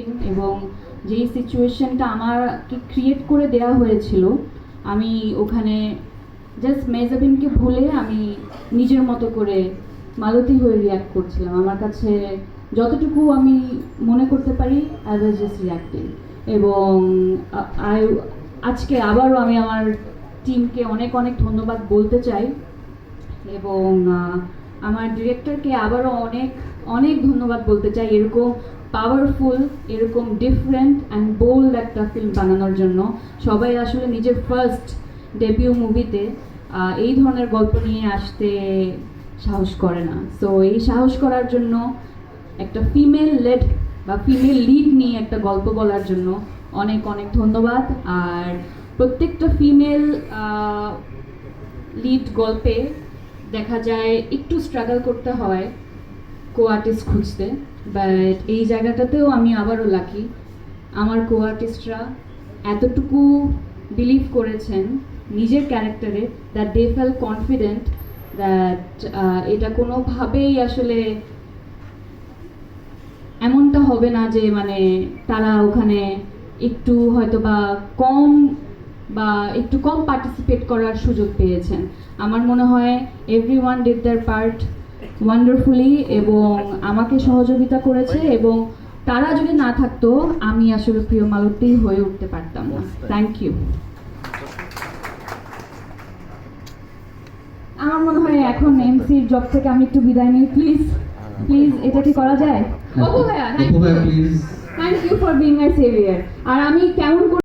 Acting এবং যেই সিচুয়েশনটা আমাকে ক্রিয়েট করে দেওয়া হয়েছিল, আমি ওখানে জাস্ট মেজাবিনকে ভুলে আমি নিজের মতো করে মালতী হয়ে রিয়াক্ট করছিলাম। আমার কাছে যতটুকু আমি মনে করতে পারি অ্যাজ ওয়াজ জাস্ট রিয়াক্টিং এবং আই, আজকে আবারও আমি আমার টিমকে অনেক অনেক ধন্যবাদ বলতে চাই এবং আমার ডিরেক্টরকে আবারও অনেক অনেক ধন্যবাদ বলতে চাই এরকম পাওয়ারফুল এরকম ডিফারেন্ট অ্যান্ড বোল্ড একটা ফিল্ম বানানোর জন্য। সবাই আসলে নিজের ফার্স্ট ডেবিউ মুভিতে এই ধরনের গল্প নিয়ে আসতে সাহস করে না। সো এই সাহস করার জন্য একটা ফিমেল লেড বা ফিমেল লিড নিয়ে একটা গল্প বলার জন্য অনেক অনেক ধন্যবাদ। আর প্রত্যেকটা ফিমেল লিড গল্পে দেখা যায় একটু স্ট্রাগল করতে হয়। কো আর্টিস্ট খুঁজতে বাট এই জায়গাটাতেও আমি আবারও লাকি আমার কো আর্টিস্টরা এতটুকু বিলিভ করেছেন নিজের ক্যারেক্টারে that they felt confident that এটা কোনোভাবেই আসলে এমনটা হবে না যে মানে তারা ওখানে একটু হয়তো বা কম বা একটু কম পার্টিসিপেট করার সুযোগ পেয়েছেন। আমার মনে হয় everyone did their part wonderfully এবং আমাকে সহযোগিতা করেছে এবং তারা যদি না থাকতো আমি আসলে প্রিয় মালতী হয়ে উঠতে পারতাম না। থ্যাংক ইউ আমার মনে হয় এখন এমসির জব থেকে আমি একটু বিদায় নিই প্লিজ প্লিজ এটা কি করা যায়? অপু ভাইয়া thank you for being my saviour আর আমি কেমন করে